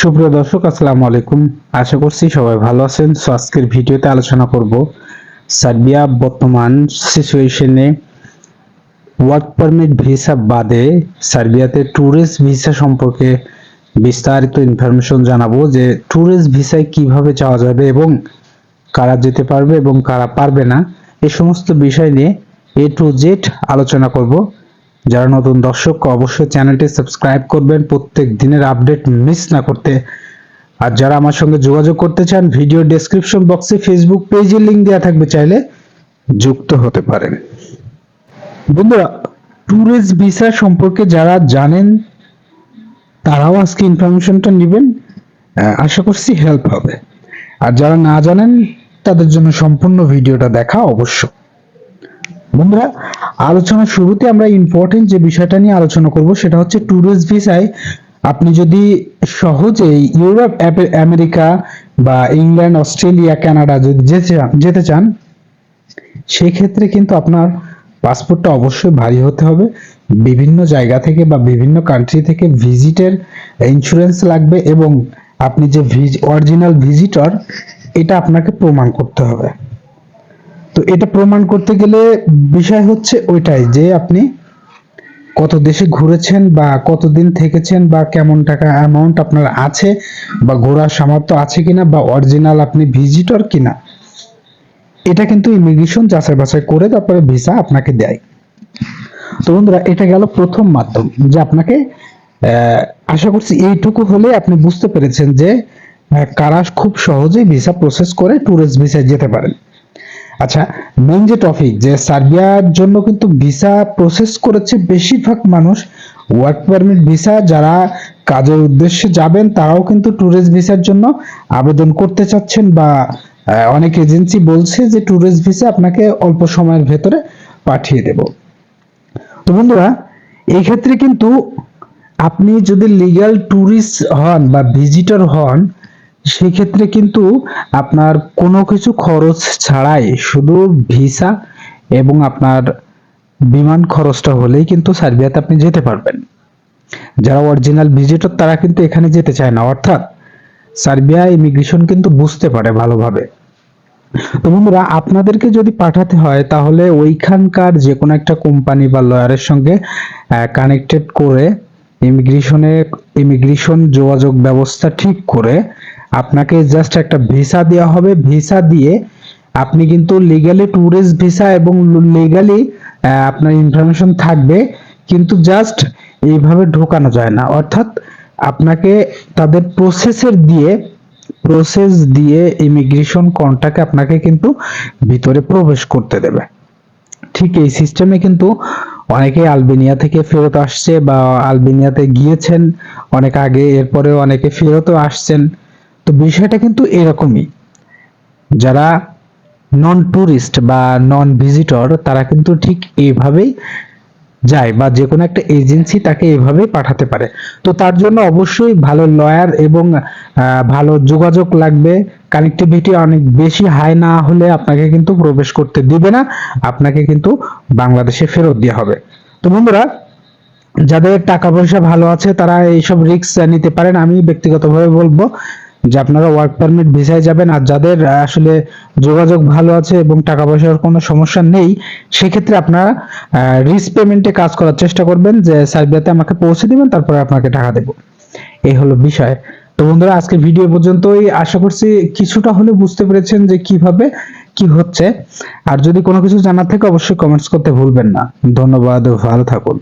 সুপ্রিয় দর্শক, আসসালামু আলাইকুম। আশা করছি সবাই ভালো আছেন। সো আজকের ভিডিওতে আলোচনা করব সার্বিয়া বর্তমান সিচুয়েশনে ওয়ার্ক পারমিট ভিসা বাদে সার্বিয়াতে ট্যুরিস্ট ভিসা সম্পর্কে বিস্তারিত ইনফরমেশন জানাব যে ট্যুরিস্ট ভিসায় কীভাবে যাওয়া যাবে এবং কারা যেতে পারবে এবং কারা পারবে না এই সমস্ত বিষয় নিয়ে এ টু জেড আলোচনা করব। যারা নতুন দর্শক, অবশ্যই চ্যানেলটি সাবস্ক্রাইব করবেন। প্রত্যেক দিনের আপডেট মিস না করতে। আর যারা আমার সঙ্গে যোগাযোগ করতে চান, ভিডিও ডেসক্রিপশন বক্সে ফেসবুক পেজের লিংক দেওয়া থাকবে, চাইলে যুক্ত হতে পারেন। বন্ধুরা ট্যুরিস্ট ভিসা সম্পর্কে যারা জানেন, তারাও আজকে ইনফরমেশনটা নেবেন। আশা করছি হেল্প হবে। আর যারা না জানেন, তাদের জন্য সম্পূর্ণ ভিডিওটা দেখা অবশ্য বন্ধুরা, আলোচনার শুরুতে আমরা ইম্পর্টেন্ট যে বিষয়টা নিয়ে আলোচনা করব সেটা হচ্ছে ট্যুরিস্ট ভিসায় আপনি যদি সহজেই ইউরোপ আমেরিকা বা ইংল্যান্ড, অস্ট্রেলিয়া, কানাডা যদি যেতে চান যেতে চান সেই ক্ষেত্রে কিন্তু আপনার পাসপোর্টটা অবশ্যই ভারী হতে হবে। বিভিন্ন জায়গা থেকে বা বিভিন্ন কান্ট্রি থেকে ভিজিটের ইন্স্যুরেন্স লাগবে এবং আপনি যে অরিজিনাল ভিজিটর এটা আপনাকে প্রমাণ করতে হবে। তো এটা প্রমাণ করতে গেলে বিষয় হচ্ছে ওইটাই যে আপনি কত দেশে ঘুরেছেন বা কতদিন থেকেছেন বা কেমন টাকা অ্যামাউন্ট আপনার আছে বা ঘোরার সামর্থ্য আছে কিনা বা অরিজিনাল আপনি ভিজিটর কিনা, এটা কিন্তু ইমিগ্রেশন যাচাই বাছাই করে তারপরে ভিসা আপনাকে দেয়। তো বন্ধুরা, এটা গেল প্রথম মাধ্যম যে আপনাকে আশা করছি এইটুকু হলে আপনি বুঝতে পেরেছেন যে কারা খুব সহজেই ভিসা প্রসেস করে ট্যুরিস্ট ভিসায় যেতে পারেন। আচ্ছা মেন যে টপিক যে সার্বিয়ার জন্য কিন্তু ভিসা প্রসেস করেছে বেশিরভাগ মানুষ ওয়ার্ক পারমিট ভিসা যারা কাজের উদ্দেশ্যে যাবেন, তারাও কিন্তু ট্যুরিস্ট ভিসার জন্য আবেদন করতে চাচ্ছেন বা অনেক এজেন্সি বলছে যে ট্যুরিস্ট ভিসা আপনাকে অল্প সময়ের ভেতরে পাঠিয়ে দেব। তো বন্ধুরা, এই ক্ষেত্রে কিন্তু আপনি যদি লিগ্যাল ট্যুরিস্ট হন বা ভিজিটর হন সেই ক্ষেত্রে কিন্তু আপনার কোনো কিছু খরচ ছাড়াই শুধু ভিসা এবং আপনার বিমান খরচটা হলেই কিন্তু সার্বিয়াতে আপনি যেতে পারবেন। যারা অরিজিনাল ভিজিটর তারা কিন্তু এখানে যেতে চায় না। অর্থাৎ সার্বিয়া ইমিগ্রেশন কিন্তু বুঝতে পারে ভালোভাবে। তো বন্ধুরা, আপনাদেরকে যদি পাঠাতে হয়, তাহলে ওইখানকার যে কোনো একটা কোম্পানি বা লয়ারের সঙ্গে কানেক্টেড করে ইমিগ্রেশনে ইমিগ্রেশন যোগাযোগ ব্যবস্থা ঠিক করে আপনাকে জাস্ট একটা ভিসা দেওয়া হবে। ভিসা দিয়ে আপনি কিন্তু লিগালি ট্যুরিস্ট ভিসা এবং লিগালি আপনার ইনফরমেশন থাকবে। কিন্তু জাস্ট এইভাবে ঢোকানো যায় না। অর্থাৎ আপনাকে তাদের প্রসেসের দিয়ে প্রসেস দিয়ে ইমিগ্রেশন কন্টাকে আপনাকে কিন্তু ভিতরে প্রবেশ করতে দেবে। ঠিক এই সিস্টেমে কিন্তু অনেকে আলবেনিয়া থেকে ফেরত আসছে বা আলবেনিয়াতে গিয়েছেন। অনেক আগে এরপরে অনেকে ফেরতও আসছেন। তো বিষয়টা কিন্তু এরকমই। যারা নন ট্যুরিস্ট বা নন ভিজিটর তারা কিন্তু ঠিক এইভাবেই যায় বা যে কোনো একটা এজেন্সি তাকে এভাবেই পাঠাতে পারে। তো তার জন্য অবশ্যই ভালো লয়ার এবং ভালো যোগাযোগ লাগবে। কানেক্টিভিটি অনেক বেশি হাই না হলে আপনাকে কিন্তু প্রবেশ করতে দিবে না। আপনাকে কিন্তু বাংলাদেশে ফেরত দেওয়া হবে। তো বন্ধুরা, যাদের টাকা পয়সা ভালো আছে, তারা এইসব রিস্ক নিতে পারেন। আমি ব্যক্তিগতভাবে বলব যে আপনারা ওয়ার্ক পারমিট ভিসায় যাবেন আর যাদের আসলে যোগাযোগ ভালো আছে এবং টাকা পয়সার কোনো সমস্যা নেই, সেক্ষেত্রে আপনারা রিস্ক পেমেন্টে কাজ করার চেষ্টা করবেন যে সার্বিয়াতে আমাকে পৌঁছে দিবেন, তারপরে আপনাকে টাকা দেবো। এই হলো বিষয়। তো বন্ধুরা আজকে ভিডিও পর্যন্তই। আশা করছি কিছুটা হলে বুঝতে পেরেছেন যে কীভাবে কি হচ্ছে। আর যদি কোনো কিছু জানার থাকে, অবশ্যই কমেন্টস করতে ভুলবেন না। ধন্যবাদ ভালো থাকুন।